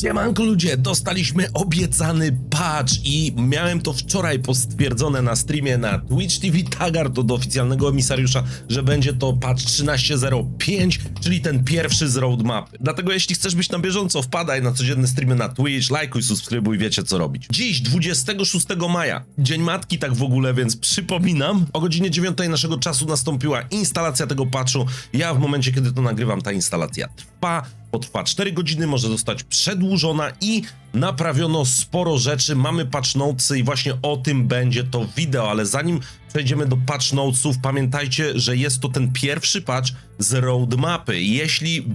Siemanko ludzie, dostaliśmy obiecany patch i miałem to wczoraj postwierdzone na streamie na Twitch TV Taggart od oficjalnego emisariusza, że będzie to patch 13.05, czyli ten pierwszy z roadmapy. Dlatego jeśli chcesz być na bieżąco, wpadaj na codzienne streamy na Twitch, lajkuj, subskrybuj, wiecie co robić. Dziś, 26 maja, Dzień Matki tak w ogóle, więc przypominam, o godzinie 9 naszego czasu nastąpiła instalacja tego patchu. Ja w momencie, kiedy to nagrywam, ta instalacja trwa potrwa 4 godziny, może zostać przedłużona i naprawiono sporo rzeczy. Mamy patch notesy i właśnie o tym będzie to wideo, ale zanim przejdziemy do patch notesów, pamiętajcie, że jest to ten pierwszy patch z roadmapy. Jeśli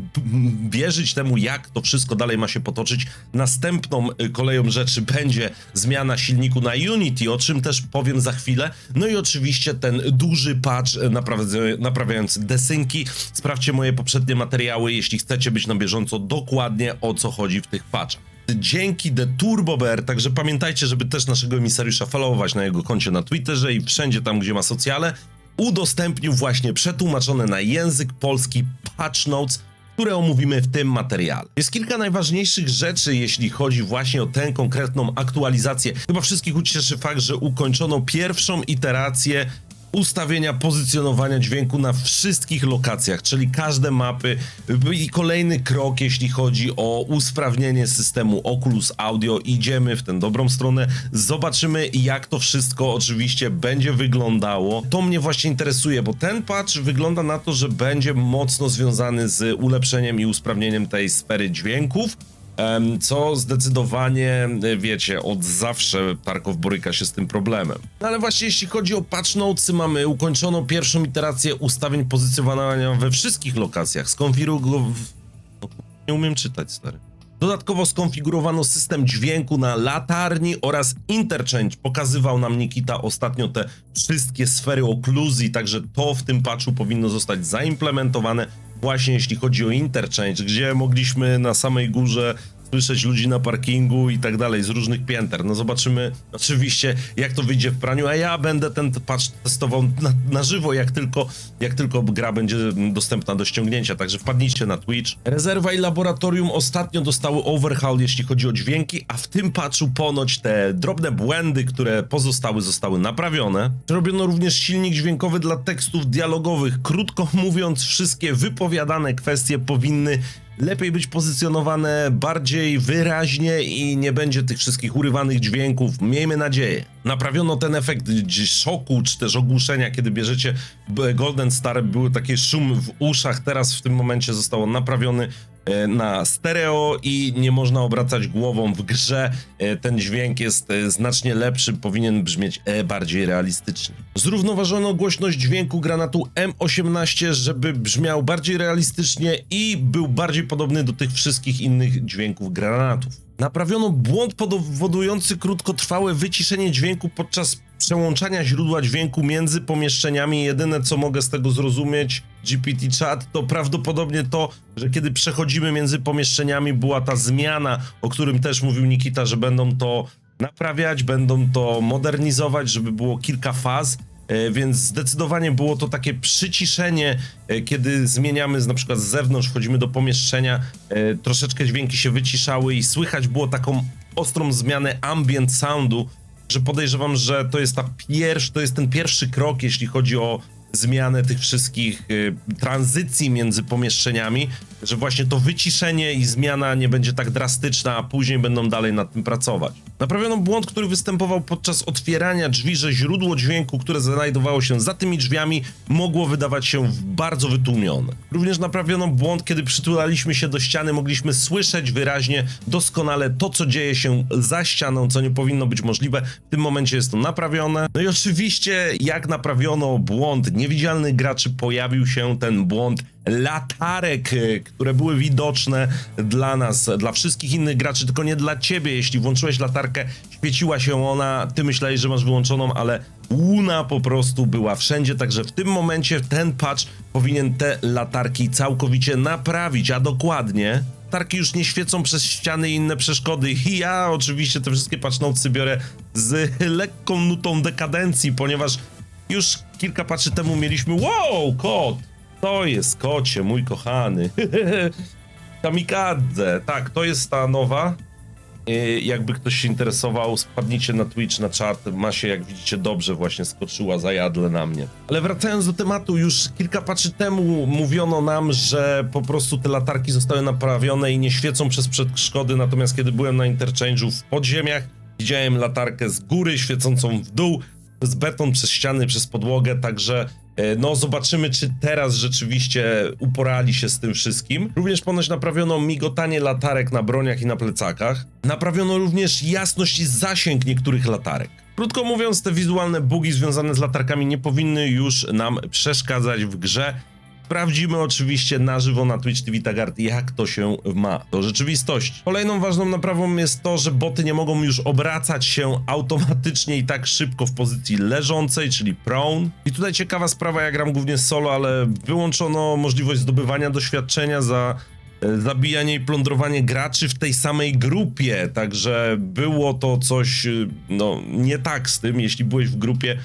wierzyć temu, jak to wszystko dalej ma się potoczyć, następną y, koleją rzeczy będzie zmiana silniku na Unity, o czym też powiem za chwilę. No i oczywiście ten duży patch y, naprawia- naprawiający desynki. Sprawdźcie moje poprzednie materiały, jeśli chcecie być na bieżąco dokładnie o co chodzi w tych patchach. Dzięki The Turbo Bear, także pamiętajcie, żeby też naszego emisariusza followować na jego koncie na Twitterze i wszędzie tam, gdzie ma socjale, udostępnił właśnie przetłumaczone na język polski patch notes, które omówimy w tym materiale. Jest kilka najważniejszych rzeczy, jeśli chodzi właśnie o tę konkretną aktualizację. Chyba wszystkich ucieszy fakt, że ukończono pierwszą iterację ustawienia pozycjonowania dźwięku na wszystkich lokacjach, czyli każde mapy i kolejny krok, jeśli chodzi o usprawnienie systemu Oculus Audio. Idziemy w tę dobrą stronę, zobaczymy jak to wszystko oczywiście będzie wyglądało. To mnie właśnie interesuje, bo ten patch wygląda na to, że będzie mocno związany z ulepszeniem i usprawnieniem tej sfery dźwięków. Co zdecydowanie, e, wiecie, od zawsze Tarkow boryka się z tym problemem. No ale właśnie jeśli chodzi o patch notesy, mamy ukończoną pierwszą iterację ustawień pozycjonowania we wszystkich lokacjach. Skonfigurow... No, Nie umiem czytać, stary. Dodatkowo skonfigurowano system dźwięku na latarni oraz interchange. Pokazywał nam Nikita ostatnio te wszystkie sfery okluzji, także to w tym patchu powinno zostać zaimplementowane właśnie jeśli chodzi o interchange, gdzie mogliśmy na samej górze słyszeć ludzi na parkingu i tak dalej z różnych pięter. No zobaczymy oczywiście jak to wyjdzie w praniu, a ja będę ten patch testował na, na żywo, jak tylko, jak tylko gra będzie dostępna do ściągnięcia, także wpadnijcie na Twitch. Rezerwa i laboratorium ostatnio dostały overhaul, jeśli chodzi o dźwięki, a w tym patchu ponoć te drobne błędy, które pozostały, zostały naprawione. Robiono również silnik dźwiękowy dla tekstów dialogowych. Krótko mówiąc, wszystkie wypowiadane kwestie powinny lepiej być pozycjonowane bardziej wyraźnie i nie będzie tych wszystkich urywanych dźwięków. Miejmy nadzieję. Naprawiono ten efekt szoku czy też ogłuszenia, kiedy bierzecie Golden Star, były takie szum w uszach. Teraz w tym momencie został on naprawiony na stereo i nie można obracać głową w grze. E, Ten dźwięk jest e, znacznie lepszy, powinien brzmieć e, bardziej realistycznie. Zrównoważono głośność dźwięku granatu M18, żeby brzmiał bardziej realistycznie i był bardziej podobny do tych wszystkich innych dźwięków granatów. Naprawiono błąd powodujący krótkotrwałe wyciszenie dźwięku podczas przełączania źródła dźwięku między pomieszczeniami. Jedyne co mogę z tego zrozumieć, GPT chat, to prawdopodobnie to, że kiedy przechodzimy między pomieszczeniami, była ta zmiana, o którym też mówił Nikita, że będą to naprawiać, będą to modernizować, żeby było kilka faz. E, Więc zdecydowanie było to takie przyciszenie, e, kiedy zmieniamy z, na przykład z zewnątrz, wchodzimy do pomieszczenia, e, troszeczkę dźwięki się wyciszały i słychać było taką ostrą zmianę ambient soundu, że podejrzewam, że to jest ta pierwszy, to jest ten pierwszy krok, jeśli chodzi o zmianę tych wszystkich tranzycji między pomieszczeniami, że właśnie to wyciszenie i zmiana nie będzie tak drastyczna, a później będą dalej nad tym pracować. Naprawiono błąd, który występował podczas otwierania drzwi, że źródło dźwięku, które znajdowało się za tymi drzwiami, mogło wydawać się bardzo wytłumione. Również naprawiono błąd, kiedy przytulaliśmy się do ściany, mogliśmy słyszeć wyraźnie, doskonale to, co dzieje się za ścianą, co nie powinno być możliwe. W tym momencie jest to naprawione. No i oczywiście, jak naprawiono błąd niewidzialnych graczy, pojawił się ten błąd latarek, e, które były widoczne dla nas, dla wszystkich innych graczy, tylko nie dla ciebie. Jeśli włączyłeś latarkę, świeciła się ona, ty myślałeś, że masz wyłączoną, ale łuna po prostu była wszędzie, także w tym momencie ten patch powinien te latarki całkowicie naprawić, a dokładnie latarki już nie świecą przez ściany i inne przeszkody. I ja oczywiście te wszystkie patch notesy biorę z lekką nutą dekadencji, ponieważ już kilka patchy temu mieliśmy wow, kot! To jest kocie, mój kochany. Kamikadze, tak, to jest ta nowa. I jakby ktoś się interesował, spadnijcie na Twitch, na czat. Ma się, jak widzicie, dobrze właśnie skoczyła zajadle na mnie. Ale wracając do tematu, już kilka patrzy temu mówiono nam, że po prostu te latarki zostały naprawione i nie świecą przez przeszkody, natomiast kiedy byłem na interchange'u w podziemiach, widziałem latarkę z góry świecącą w dół, przez beton, przez ściany, przez podłogę, także e, no zobaczymy, czy teraz rzeczywiście uporali się z tym wszystkim. Również ponoć naprawiono migotanie latarek na broniach i na plecakach. Naprawiono również jasność i zasięg niektórych latarek. Krótko mówiąc, te wizualne bugi związane z latarkami nie powinny już nam przeszkadzać w grze. Sprawdzimy oczywiście na żywo na Twitch TV Tagart, jak to się ma do rzeczywistości. Kolejną ważną naprawą jest to, że boty nie mogą już obracać się automatycznie i tak szybko w pozycji leżącej, czyli prone. I tutaj ciekawa sprawa, ja gram głównie solo, ale wyłączono możliwość zdobywania doświadczenia za e, zabijanie i plądrowanie graczy w tej samej grupie, także było to coś, y, no, nie tak z tym, jeśli byłeś w grupie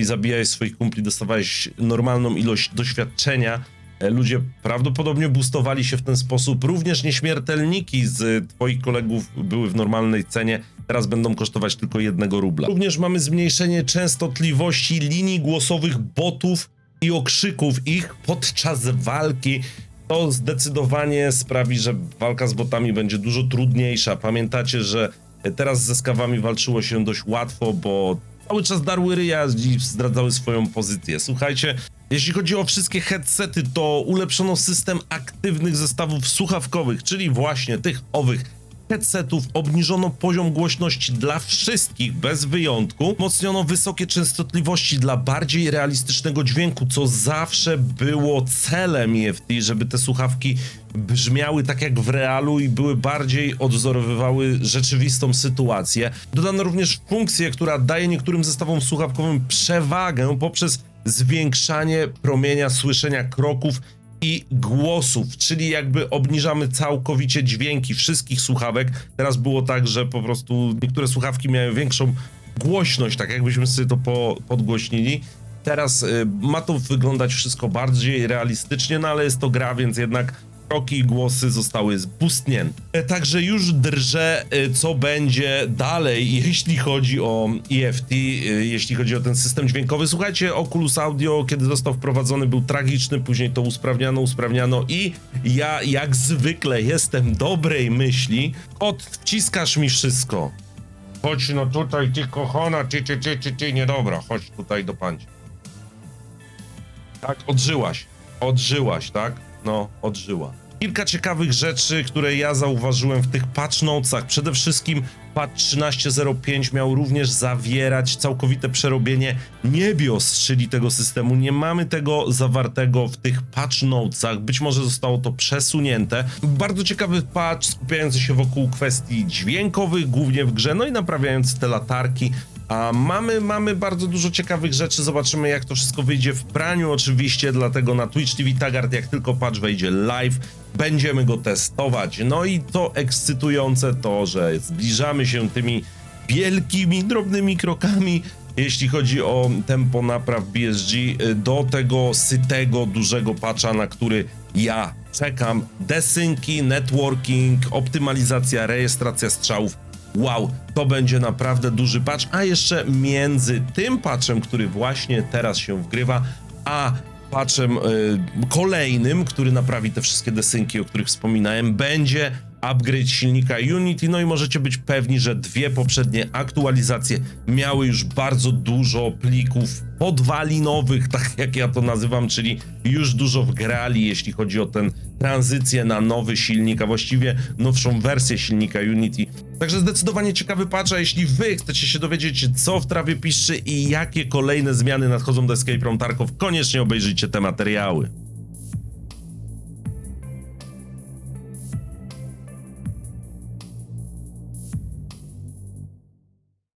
i zabijałeś swoich kumpli, dostawałeś normalną ilość doświadczenia, e, ludzie prawdopodobnie boostowali się w ten sposób, również nieśmiertelniki z twoich kolegów były w normalnej cenie, teraz będą kosztować tylko jednego rubla. Również mamy zmniejszenie częstotliwości linii głosowych botów i okrzyków ich podczas walki, to zdecydowanie sprawi, że walka z botami będzie dużo trudniejsza. Pamiętacie, że teraz ze skawami walczyło się dość łatwo, bo cały czas darły ryja i zdradzały swoją pozycję. Słuchajcie, jeśli chodzi o wszystkie headsety, to ulepszono system aktywnych zestawów słuchawkowych, czyli właśnie tych owych headsetów obniżono poziom głośności dla wszystkich bez wyjątku, mocniono wysokie częstotliwości dla bardziej realistycznego dźwięku, co zawsze było celem EFT, żeby te słuchawki brzmiały tak jak w realu i były bardziej odwzorowywały rzeczywistą sytuację. Dodano również funkcję, która daje niektórym zestawom słuchawkowym przewagę poprzez zwiększanie promienia słyszenia kroków i głosów, czyli jakby obniżamy całkowicie dźwięki wszystkich słuchawek. Teraz było tak, że po prostu niektóre słuchawki miały większą głośność, tak jakbyśmy sobie to po, podgłośnili. Teraz y, ma to wyglądać wszystko bardziej realistycznie, no ale jest to gra, więc jednak kroki i głosy zostały zbustnięte. E, Także już drżę, e, co będzie dalej, jeśli chodzi o EFT, e, jeśli chodzi o ten system dźwiękowy. Słuchajcie, Oculus Audio, kiedy został wprowadzony, był tragiczny, później to usprawniano, usprawniano i ja, jak zwykle, jestem dobrej myśli. Odciskasz mi wszystko. Chodź no tutaj, ty kochana, ty, ty, ty, ty, ty, niedobra, chodź tutaj do pancia. Tak, odżyłaś. Odżyłaś, tak? No, odżyła. Kilka ciekawych rzeczy, które ja zauważyłem w tych patch notesach. Przede wszystkim patch 13.05 miał również zawierać całkowite przerobienie niebios, czyli tego systemu. Nie mamy tego zawartego w tych patch notesach. Być może zostało to przesunięte. Bardzo ciekawy patch skupiający się wokół kwestii dźwiękowych, głównie w grze, no i naprawiając te latarki. A mamy, mamy bardzo dużo ciekawych rzeczy, zobaczymy jak to wszystko wyjdzie w praniu oczywiście, dlatego na Twitch TV Tagart jak tylko patch wejdzie live, będziemy go testować. No i to ekscytujące to, że zbliżamy się tymi wielkimi, drobnymi krokami, jeśli chodzi o tempo napraw BSG, do tego sytego, dużego patcha, na który ja czekam. Desynki, networking, optymalizacja, rejestracja strzałów wow, to będzie naprawdę duży patch, a jeszcze między tym patchem, który właśnie teraz się wgrywa, a patchem y, kolejnym, który naprawi te wszystkie desynki, o których wspominałem, będzie upgrade silnika Unity, no i możecie być pewni, że dwie poprzednie aktualizacje miały już bardzo dużo plików podwalinowych, tak jak ja to nazywam, czyli już dużo wgrali, jeśli chodzi o tę tranzycję na nowy silnik, a właściwie nowszą wersję silnika Unity. Także zdecydowanie ciekawy patch, a jeśli wy chcecie się dowiedzieć, co w trawie piszczy i jakie kolejne zmiany nadchodzą do Escape Room Tarkov, koniecznie obejrzyjcie te materiały.